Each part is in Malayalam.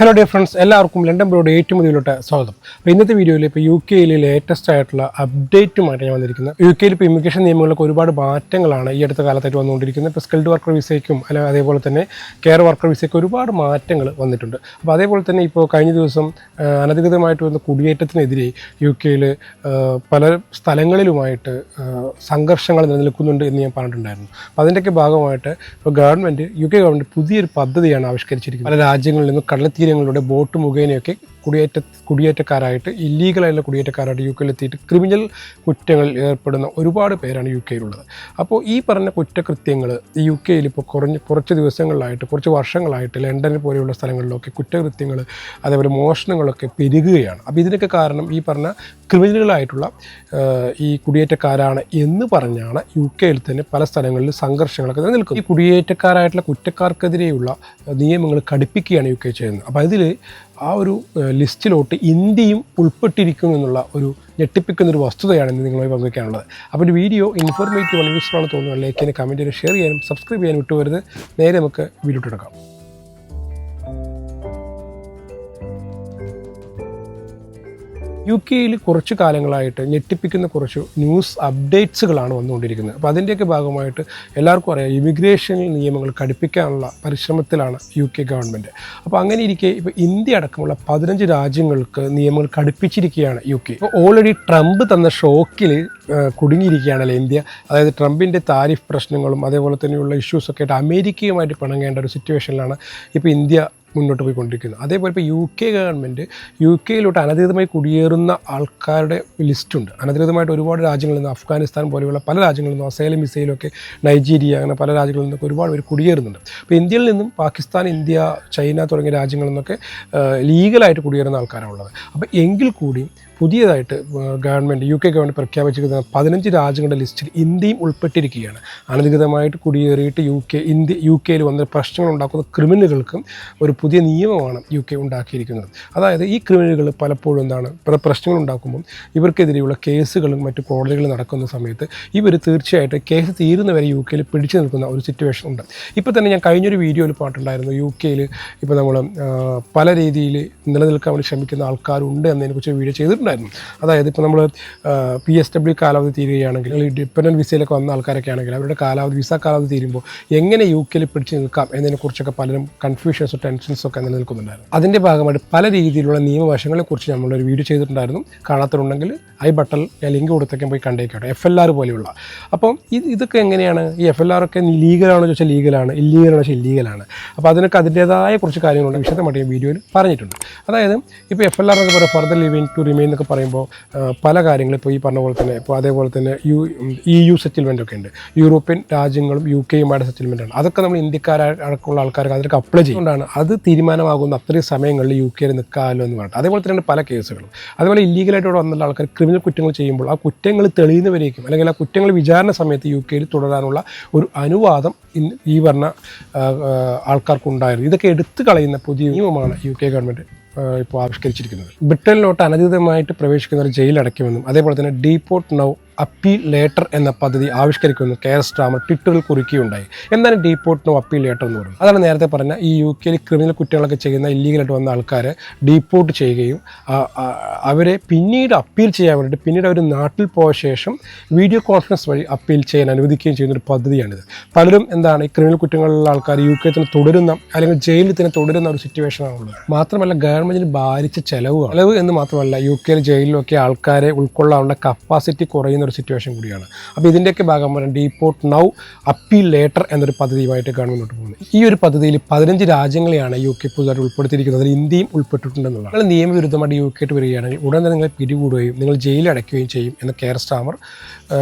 ഹലോ ഡിയർ ഫ്രണ്ട്സ് എല്ലാവർക്കും ലണ്ടൻ ബ്രോഡ് ഏറ്റവും മുതലോട്ട് സ്വാഗതം. അപ്പോൾ ഇന്നത്തെ വീഡിയോയിൽ ഇപ്പോൾ യു കെയിലെ ലേറ്റസ്റ്റ് ആയിട്ടുള്ള അപ്ഡേറ്റുമായിട്ട് ഞാൻ വന്നിരിക്കുന്നത്. യു കെയിൽ ഇപ്പോൾ ഇമിഗ്രേഷൻ നിയമങ്ങളിലൊക്കെ ഒരുപാട് മാറ്റങ്ങളാണ് ഈ അടുത്ത കാലത്തായിട്ട് വന്നുകൊണ്ടിരിക്കുന്നത്. ഇപ്പോൾ സ്കിൽഡ് വർക്കർ വിസയ്ക്കും അല്ലെങ്കിൽ അതേപോലെ തന്നെ കെയർ വർക്കർ വിസയ്ക്കും ഒരുപാട് മാറ്റങ്ങൾ വന്നിട്ടുണ്ട്. അപ്പോൾ അതേപോലെ തന്നെ ഇപ്പോൾ കഴിഞ്ഞ ദിവസം അനധികൃതമായിട്ട് വന്ന കുടിയേറ്റത്തിനെതിരെ യു കെയിൽ പല സ്ഥലങ്ങളിലുമായിട്ട് സംഘർഷങ്ങൾ നിലനിൽക്കുന്നുണ്ട് എന്ന് ഞാൻ പറഞ്ഞിട്ടുണ്ടായിരുന്നു. അപ്പോൾ അതിന്റെയൊക്കെ ഭാഗമായിട്ട് ഇപ്പോൾ ഗവൺമെന്റ് യു കെ ഗവൺമെന്റ് പുതിയൊരു പദ്ധതിയാണ് ആവിഷ്കരിച്ചിരിക്കുന്നത്. പല രാജ്യങ്ങളിൽ നിന്നും കടൽത്തീരങ്ങളിലൂടെ ബോട്ട് മുഖേനയൊക്കെ കുടിയേറ്റ കുടിയേറ്റക്കാരായിട്ട് ഇല്ലീഗലായിട്ടുള്ള കുടിയേറ്റക്കാരായിട്ട് യു കെയിൽ എത്തിയിട്ട് ക്രിമിനൽ കുറ്റങ്ങളിൽ ഏർപ്പെടുന്ന ഒരുപാട് പേരാണ് യു കെയിലുള്ളത് അപ്പോൾ ഈ പറഞ്ഞ കുറ്റകൃത്യങ്ങൾ യു കെയിൽ ഇപ്പോൾ കുറഞ്ഞ് കുറച്ച് ദിവസങ്ങളിലായിട്ട് കുറച്ച് വർഷങ്ങളായിട്ട് ലണ്ടൻ പോലെയുള്ള സ്ഥലങ്ങളിലൊക്കെ കുറ്റകൃത്യങ്ങൾ അതേപോലെ മോഷണങ്ങളൊക്കെ പെരുകുകയാണ്. അപ്പോൾ ഇതിനൊക്കെ കാരണം ഈ പറഞ്ഞ ക്രിമിനലുകളായിട്ടുള്ള ഈ കുടിയേറ്റക്കാരാണ് എന്ന് പറഞ്ഞാണ് യു കെയിൽ തന്നെ പല സ്ഥലങ്ങളിൽ സംഘർഷങ്ങളൊക്കെ നിലനിൽക്കുന്നത്. ഈ കുടിയേറ്റക്കാരായിട്ടുള്ള കുറ്റക്കാർക്കെതിരെയുള്ള നിയമങ്ങൾ കടുപ്പിക്കുകയാണ് യു കെ ചെയ്യുന്നത്. അപ്പോൾ അതിൽ ആ ഒരു ലിസ്റ്റിലോട്ട് ഇന്ത്യയും ഉൾപ്പെട്ടിരിക്കുന്നു എന്നുള്ള ഒരു ഞെട്ടിപ്പിക്കുന്ന ഒരു വസ്തുതയാണ് ഇന്ന് നിങ്ങളുമായി പങ്കുവയ്ക്കാനുള്ളത് അപ്പോൾ ഒരു വീഡിയോ ഇൻഫോർമേറ്റീവ് ആണ് യൂസ്ഫുൾ ആണ് തോന്നുന്നത് ലൈക്കിന് കമന്റിന് ഷെയർ ചെയ്യാനും സബ്സ്ക്രൈബ് ചെയ്യാനും വിട്ടുവരുത് നേരെ നമുക്ക് വീഡിയോ എടുക്കാം യു കെയിൽ കുറച്ച് കാലങ്ങളായിട്ട് ഞെട്ടിപ്പിക്കുന്ന കുറച്ച് ന്യൂസ് അപ്ഡേറ്റ്സുകളാണ് വന്നുകൊണ്ടിരിക്കുന്നത്. അപ്പോൾ അതിന്റെയൊക്കെ ഭാഗമായിട്ട് എല്ലാവർക്കും അറിയാം ഇമിഗ്രേഷൻ നിയമങ്ങൾ കടുപ്പിക്കാനുള്ള പരിശ്രമത്തിലാണ് യു കെ ഗവൺമെന്റ് അപ്പോൾ അങ്ങനെ ഇരിക്കെ ഇപ്പോൾ ഇന്ത്യ അടക്കമുള്ള പതിനഞ്ച് രാജ്യങ്ങൾക്ക് നിയമങ്ങൾ കടുപ്പിച്ചിരിക്കുകയാണ് യു കെ ഇപ്പോൾ ഓൾറെഡി ട്രംപ് തന്ന ഷോക്കിൽ കുടുങ്ങിയിരിക്കുകയാണല്ലോ ഇന്ത്യ. അതായത് ട്രംപിന്റെ താരിഫ് പ്രശ്നങ്ങളും അതേപോലെ തന്നെയുള്ള ഇഷ്യൂസൊക്കെ ആയിട്ട് അമേരിക്കയുമായിട്ട് പിണങ്ങേണ്ട ഒരു സിറ്റുവേഷനിലാണ് ഇപ്പോൾ ഇന്ത്യ മുന്നോട്ട് പോയിക്കൊണ്ടിരിക്കുന്നത് അതേപോലെ ഇപ്പോൾ യു കെ ഗവൺമെന്റ് യു കെയിലോട്ട് അനധികൃതമായി കുടിയേറുന്ന ആൾക്കാരുടെ ലിസ്റ്റുണ്ട്. അനധികൃതമായിട്ട് ഒരുപാട് രാജ്യങ്ങളിൽ നിന്ന് അഫ്ഗാനിസ്ഥാൻ പോലെയുള്ള പല രാജ്യങ്ങളിൽ നിന്നും അസൈലും മിസൈലൊക്കെ നൈജീരിയ അങ്ങനെ പല രാജ്യങ്ങളിൽ നിന്നൊക്കെ ഒരുപാട് പേര് കുടിയേറുന്നുണ്ട്. അപ്പോൾ ഇന്ത്യയിൽ നിന്നും പാകിസ്ഥാൻ ഇന്ത്യ ചൈന തുടങ്ങിയ രാജ്യങ്ങളിൽ നിന്നൊക്കെ ലീഗലായിട്ട് കുടിയേറുന്ന ആൾക്കാരാണുള്ളത് അപ്പോൾ എങ്കിൽ കൂടി പുതിയതായിട്ട് ഗവൺമെന്റ് യു കെ ഗവൺമെന്റ് പ്രഖ്യാപിച്ചിരിക്കുന്ന പതിനഞ്ച് രാജ്യങ്ങളുടെ ലിസ്റ്റിൽ ഇന്ത്യയും ഉൾപ്പെട്ടിരിക്കുകയാണ്. അനധികൃതമായിട്ട് കുടിയേറിയിട്ട് യു കെ ഇന്ത്യ യു കെയിൽ വന്ന പ്രശ്നങ്ങൾ ഉണ്ടാക്കുന്ന ക്രിമിനലുകൾക്കും ഒരു പുതിയ നിയമമാണ് യു കെ ഉണ്ടാക്കിയിരിക്കുന്നത്. അതായത് ഈ ക്രിമിനലുകൾ പലപ്പോഴും എന്താണ് പ്രശ്നങ്ങൾ ഉണ്ടാക്കുമ്പോൾ ഇവർക്കെതിരെയുള്ള കേസുകളും മറ്റു കോടതികളും നടക്കുന്ന സമയത്ത് ഇവർ തീർച്ചയായിട്ടും കേസ് തീരുന്നവരെ യു കെയിൽ പിടിച്ചു നിൽക്കുന്ന ഒരു സിറ്റുവേഷൻ ഉണ്ട്. ഇപ്പോൾ തന്നെ ഞാൻ കഴിഞ്ഞൊരു വീഡിയോയിൽ പാട്ടുണ്ടായിരുന്നു യു കെയിൽ ഇപ്പോൾ നമ്മൾ പല രീതിയിൽ നിലനിൽക്കാൻ വേണ്ടി ശ്രമിക്കുന്ന ആൾക്കാരുണ്ട് എന്നതിനെക്കുറിച്ച് വീഡിയോ ചെയ്തിട്ടുണ്ടായിരുന്നു അതായത് ഇപ്പോൾ നമ്മൾ പി എസ് ഡബ്ല്യു കാലാവധി തീരുകയാണെങ്കിൽ അല്ലെങ്കിൽ ഡിപ്പെൻഡന്റ് വിസയിലൊക്കെ വന്ന ആൾക്കാരൊക്കെ ആണെങ്കിൽ അവരുടെ കാലാവധി വിസ കാലാവധി തീരുമ്പോൾ എങ്ങനെ യു കെയിൽ പിടിച്ച് നിൽക്കാം എന്നതിനെക്കുറിച്ചൊക്കെ പലരും കൺഫ്യൂഷൻസും ടെൻഷൻസും ഒക്കെ നിലനിൽക്കുന്നുണ്ടായിരുന്നു. അതിന്റെ ഭാഗമായിട്ട് പല രീതിയിലുള്ള നിയമവശങ്ങളെക്കുറിച്ച് നമ്മളൊരു വീഡിയോ ചെയ്തിട്ടുണ്ടായിരുന്നു. കാണാത്തതുണ്ടെങ്കിൽ ഐ ബട്ടൺ ഞാൻ ലിങ്ക് കൊടുത്തേക്കും പോയി കണ്ടേക്കട്ടെ. എഫ് എൽ ആർ പോലെയുള്ള. അപ്പം ഇത് ഇതൊക്കെ എങ്ങനെയാണ്? ഈ എഫ് എൽ ആർ ഒക്കെ ലീഗലാണോ ചോദിച്ചാൽ ലീഗലാണ് ഇല്ലീഗലാണോ ചോദിച്ചാൽ ഇല്ലീഗലാണ് അപ്പോൾ അതിനൊക്കെ അതിന്റേതായ കുറച്ച് കാര്യങ്ങളുണ്ട് വിശദമായിട്ട് ഈ വീഡിയോയിൽ പറഞ്ഞിട്ടുണ്ട്. അതായത് ഇപ്പോൾ എഫ് എൽ ആർ എന്നൊക്കെ പറയുക ഫർദർ ലിവിങ് ടു റിമെയിൻ എന്നൊക്കെ പറയുമ്പോൾ പല കാര്യങ്ങളും ഇപ്പോൾ ഈ പറഞ്ഞ പോലെ തന്നെ ഇപ്പോൾ അതേപോലെ തന്നെ യു ഇ യു സെറ്റിൽമെന്റ് ഒക്കെ ഉണ്ട്. യൂറോപ്യൻ രാജ്യങ്ങളും യു കെയുമായിട്ട് സെറ്റിൽമെന്റ് ആണ്. അതൊക്കെ നമ്മൾ ഇന്ത്യക്കാരടക്കമുള്ള ആൾക്കാർക്ക് അതിലൊക്കെ അപ്ലൈ ചെയ്യുന്നതുകൊണ്ടാണ് അത് തീരുമാനമാകുന്ന അത്രയും സമയങ്ങളിൽ യു കെയിൽ നിൽക്കാമല്ലോ എന്ന് പറഞ്ഞിട്ട്. അതേപോലെ തന്നെയാണ് പല കേസുകളും. അതുപോലെ ഇല്ലീഗലായിട്ട് ഇവിടെ വന്നുള്ള ആൾക്കാർ ക്രിമിനൽ കുറ്റങ്ങൾ ചെയ്യുമ്പോൾ ആ കുറ്റങ്ങൾ തെളിയുന്നവരേക്കും അല്ലെങ്കിൽ ആ കുറ്റങ്ങൾ വിചാരണ സമയത്ത് യു കെയിൽ തുടരാനുള്ള ഒരു അനുവാദം ഈ പറഞ്ഞ ആൾക്കാർക്കുണ്ടായിരുന്നു. ഇതൊക്കെ എടുത്തു കളയുന്ന പുതിയ നിയമമാണ് യു കെ ഗവൺമെന്റ് ഇപ്പോൾ ആവിഷ്കരിച്ചിരിക്കുന്നത്. ബ്രിട്ടനിലോട്ട് അനധികൃതമായിട്ട് പ്രവേശിക്കുന്നവർ ജയിലടയ്ക്കുമെന്നും അതേപോലെ തന്നെ ഡീപോർട്ട് നൗ അപ്പീൽ ലേറ്റർ എന്ന പദ്ധതി ആവിഷ്കരിക്കുമെന്ന് കെ എസ് സ്റ്റാമർ ട്വിറ്ററിൽ കുറിക്കുകയുണ്ടായി. എന്താണ് ഡീപോർട്ട് നോ അപ്പീൽ ലേറ്റർ എന്ന് പറയുന്നത്? അതാണ് നേരത്തെ പറഞ്ഞ ഈ യു കെയിൽ ക്രിമിനൽ കുറ്റങ്ങളൊക്കെ ചെയ്യുന്ന ഇല്ലീഗലായിട്ട് വന്ന ആൾക്കാരെ ഡീപോർട്ട് ചെയ്യുകയും അവരെ പിന്നീട് അപ്പീൽ ചെയ്യാൻ വേണ്ടിയിട്ട് പിന്നീട് അവർ നാട്ടിൽ പോയ ശേഷം വീഡിയോ കോൺഫറൻസ് വഴി അപ്പീൽ ചെയ്യാൻ അനുവദിക്കുകയും ചെയ്യുന്ന ഒരു പദ്ധതിയാണിത്. പലരും എന്താണ് ഈ ക്രിമിനൽ കുറ്റങ്ങളുള്ള ആൾക്കാർ യു കെ തന്നെ തുടരുന്ന അല്ലെങ്കിൽ ജയിലിൽ തന്നെ തുടരുന്ന ഒരു സിറ്റുവേഷനാണുള്ളത് മാത്രമല്ല ഗവൺമെന്റിന് ഭാരിച്ച ചെലവ് ചെലവ് എന്ന് മാത്രമല്ല യു കെയിൽ ജയിലിലൊക്കെ ആൾക്കാരെ ഉൾക്കൊള്ളാനുള്ള കപ്പാസിറ്റി കുറയുന്ന ഒരു സിറ്റുവേഷൻ കൂടിയാണ്. അപ്പോൾ ഇതിന്റെയൊക്കെ ഭാഗമാണ് ഡീപ്പോർട്ട് നൗ അപ്പീൽ ലേറ്റർ എന്നൊരു പദ്ധതിയുമായിട്ട് ഗവൺമെന്റ് പോകുന്നത് ഈ ഒരു പദ്ധതിയിൽ പതിനഞ്ച് രാജ്യങ്ങളെയാണ് യു കെ പുതുതായിട്ട് ഉൾപ്പെടുത്തിയിരിക്കുന്നത്. അതിൽ ഇന്ത്യയും ഉൾപ്പെട്ടിട്ടുണ്ടെന്നുള്ളതാണ്. നിങ്ങൾ നിയമവിരുദ്ധമായിട്ട് യു കെട്ട് വരികയാണെങ്കിൽ ഉടൻ തന്നെ നിങ്ങളെ പിടികൂടുകയും നിങ്ങൾ ജയിലിൽ അടയ്ക്കുകയും ചെയ്യും എന്ന കെയർ സ്റ്റാമർ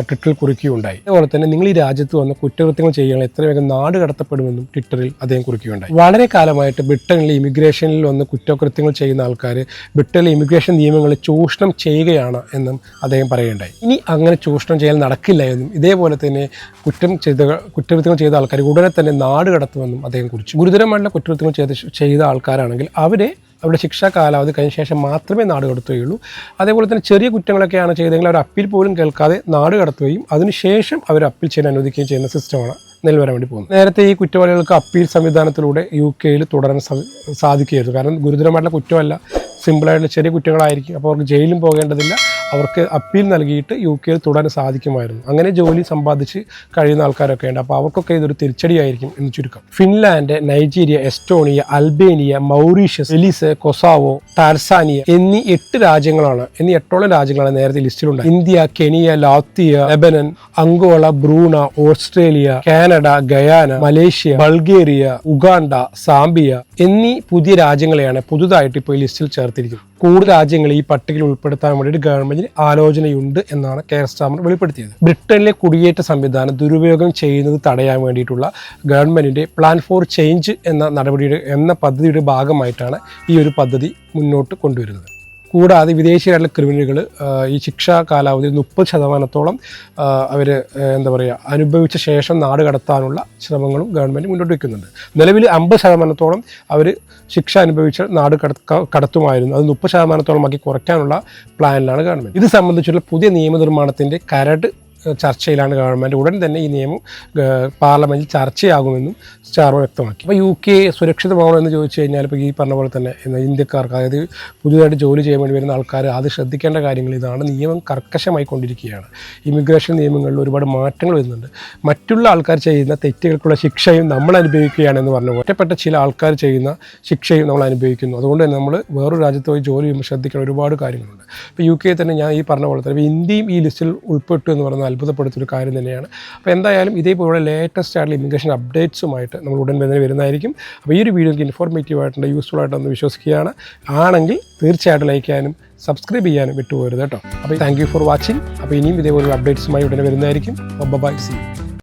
ട്വിറ്ററിൽ കുറിക്കുകയുണ്ടായി. അതുപോലെ തന്നെ നിങ്ങൾ ഈ രാജ്യത്ത് വന്ന കുറ്റകൃത്യങ്ങൾ ചെയ്യുകയാണെങ്കിൽ എത്ര വേഗം നാട് കടത്തപ്പെടുമെന്നും ട്വിറ്ററിൽ അദ്ദേഹം കുറിക്കുകയുണ്ടായി. വളരെ കാലമായിട്ട് ബ്രിട്ടനിൽ ഇമിഗ്രേഷനിൽ വന്ന് കുറ്റകൃത്യങ്ങൾ ചെയ്യുന്ന ആൾക്കാർ ബ്രിട്ടനിലെ ഇമിഗ്രേഷൻ നിയമങ്ങളെ ചൂഷണം ചെയ്യുകയാണ് എന്നും അദ്ദേഹം പറയുകയുണ്ടായി. ഇനി അങ്ങനെ ചൂഷണം ചെയ്യൽ നടക്കില്ല എന്നും ഇതേപോലെ തന്നെ കുറ്റം ചെയ്ത കുറ്റകൃത്യങ്ങൾ ചെയ്ത ആൾക്കാർ ഉടനെ തന്നെ നാട് കടത്തുമെന്നും അദ്ദേഹം കുറിച്ചു. ഗുരുതരമായിട്ടുള്ള കുറ്റകൃത്യങ്ങൾ ചെയ്ത ചെയ്ത ആൾക്കാരാണെങ്കിൽ അവരെ അവരുടെ ശിക്ഷാ കാലാവധി കഴിഞ്ഞ ശേഷം മാത്രമേ നാട് കടത്തുകയുള്ളൂ. അതേപോലെ തന്നെ ചെറിയ കുറ്റങ്ങളൊക്കെയാണ് ചെയ്തതെങ്കിൽ അവർ അപ്പീൽ പോലും കേൾക്കാതെ നാട് കടത്തുകയും അതിനുശേഷം അവർ അപ്പീൽ ചെയ്യാൻ അനുവദിക്കുകയും ചെയ്യുന്ന സിസ്റ്റമാണ് നിലവരാൻ വേണ്ടി പോകുന്നത്. നേരത്തെ ഈ കുറ്റവാളികൾക്ക് അപ്പീൽ സംവിധാനത്തിലൂടെ യു കെയിൽ തുടരാൻ സാധിക്കുകയായിരുന്നു. കാരണം ഗുരുതരമായിട്ടുള്ള കുറ്റമല്ല. സിമ്പിളായിട്ടുള്ള ചെറിയ കുറ്റങ്ങളായിരിക്കും. അപ്പോൾ അവർക്ക് ജയിലും പോകേണ്ടതില്ല. അവർക്ക് അപ്പീൽ നൽകിയിട്ട് യു കെയിൽ തുടരാൻ സാധിക്കുമായിരുന്നു. അങ്ങനെ ജോലി സമ്പാദിച്ച് കഴിയുന്ന ആൾക്കാരൊക്കെ ഉണ്ട്. അപ്പോൾ അവർക്കൊക്കെ ഇതൊരു തിരിച്ചടിയായിരിക്കും എന്ന് ചുരുക്കം. Finland Nigeria Estonia Albania Mauritius Belize Kosovo Tanzania എന്നീ എട്ട് രാജ്യങ്ങളാണ് എന്നീ എട്ടോളം രാജ്യങ്ങളാണ് നേരത്തെ ലിസ്റ്റിലുണ്ട്. India Kenya Latvia Lebanon Angola Brunei Australia Canada Guyana Malaysia Bulgaria Uganda Zambia എന്നീ പുതിയ രാജ്യങ്ങളെയാണ് പുതുതായിട്ട് ഇപ്പോൾ ഈ ലിസ്റ്റിൽ ചേർത്തിരിക്കുന്നത്. കൂടുതൽ രാജ്യങ്ങൾ ഈ പട്ടികയിൽ ഉൾപ്പെടുത്താൻ വേണ്ടിയിട്ട് ഗവൺമെന്റിന് ആലോചനയുണ്ട് എന്നാണ് കെയർ സ്റ്റാമർ വെളിപ്പെടുത്തിയത്. ബ്രിട്ടനിലെ കുടിയേറ്റ സംവിധാനം ദുരുപയോഗം ചെയ്യുന്നത് തടയാൻ വേണ്ടിയിട്ടുള്ള ഗവൺമെന്റിന്റെ പ്ലാൻ ഫോർ ചേഞ്ച് എന്ന നടപടിയുടെ എന്ന പദ്ധതിയുടെ ഭാഗമായിട്ടാണ് ഈ ഒരു പദ്ധതി മുന്നോട്ട് കൊണ്ടുവരുന്നത്. കൂടാതെ വിദേശികളായിട്ടുള്ള ക്രിമിനലുകൾ ഈ ശിക്ഷാ കാലാവധി മുപ്പത് ശതമാനത്തോളം അവർ എന്താ പറയുക അനുഭവിച്ച ശേഷം നാട് കടത്താനുള്ള ശ്രമങ്ങളും ഗവൺമെന്റ് മുന്നോട്ട് വയ്ക്കുന്നുണ്ട്. നിലവിൽ അമ്പത് ശതമാനത്തോളം അവർ ശിക്ഷ അനുഭവിച്ച നാട് കടത്തുമായിരുന്നു. അത് മുപ്പത് ശതമാനത്തോളമാക്കി കുറയ്ക്കാനുള്ള പ്ലാനിലാണ് ഗവൺമെന്റ് ഇത് സംബന്ധിച്ചുള്ള പുതിയ നിയമനിർമ്മാണത്തിന്റെ കരട് ചർച്ചയിലാണ് ഗവൺമെന്റ് ഉടൻ തന്നെ ഈ നിയമം പാർലമെന്റിൽ ചർച്ചയാകുമെന്നും സ്റ്റാർവോ വ്യക്തമാക്കി. അപ്പോൾ യു കെ സുരക്ഷിതമാണോ എന്ന് ചോദിച്ചു കഴിഞ്ഞാൽ ഇപ്പോൾ ഈ പറഞ്ഞ പോലെ തന്നെ ഇന്ത്യക്കാർക്ക് അതായത് പുതിയതായിട്ട് ജോലി ചെയ്യാൻ വേണ്ടി വരുന്ന ആൾക്കാർ അത് ശ്രദ്ധിക്കേണ്ട കാര്യങ്ങൾ ഇതാണ്. നിയമം കർക്കശമായി കൊണ്ടിരിക്കുകയാണ്. ഇമിഗ്രേഷൻ നിയമങ്ങളിൽ ഒരുപാട് മാറ്റങ്ങൾ വരുന്നുണ്ട്. മറ്റുള്ള ആൾക്കാർ ചെയ്യുന്ന തെറ്റുകൾക്കുള്ള ശിക്ഷയും നമ്മൾ അനുഭവിക്കുകയാണെന്ന് പറഞ്ഞു. ഒറ്റപ്പെട്ട ചില ആൾക്കാർ ചെയ്യുന്ന ശിക്ഷയും നമ്മൾ അനുഭവിക്കുന്നു. അതുകൊണ്ട് തന്നെ നമ്മൾ വേറൊരു രാജ്യത്ത് പോയി ജോലി ചെയ്യുമ്പോൾ ശ്രദ്ധിക്കേണ്ട ഒരുപാട് കാര്യങ്ങളുണ്ട്. ഇപ്പോൾ യു കെ തന്നെ ഞാൻ ഈ പറഞ്ഞ പോലെ തന്നെ ഇന്ത്യയും ഈ ലിസ്റ്റിൽ ഉൾപ്പെട്ടു എന്ന് പറയുന്നത് ഒരു കാര്യം തന്നെയാണ്. അപ്പോൾ എന്തായാലും ഇതേപോലെ ലേറ്റസ്റ്റ് ആയിട്ടുള്ള ഇമിഗ്രേഷൻ അപ്ഡേറ്റ്സുമായിട്ട് നമ്മൾ ഉടൻ തന്നെ വരുന്നതായിരിക്കും. അപ്പോൾ ഈ ഒരു വീഡിയോ എനിക്ക് ഇൻഫോർമേറ്റീവ് ആയിട്ടുണ്ട് യൂസ്ഫുൾ ആയിട്ടൊന്ന് വിശ്വസിക്കുകയാണ്. ആണെങ്കിൽ തീർച്ചയായിട്ടും ലൈക്ക് ചെയ്യാനും സബ്സ്ക്രൈബ് ചെയ്യാനും വിട്ടുപോകരുത് കേട്ടോ. അപ്പോൾ താങ്ക് യു ഫോർ വാച്ചിങ് അപ്പോൾ ഇനിയും ഇതേപോലെ അപ്ഡേറ്റ്സുമായി ഉടനെ വരുന്നതായിരിക്കും. By C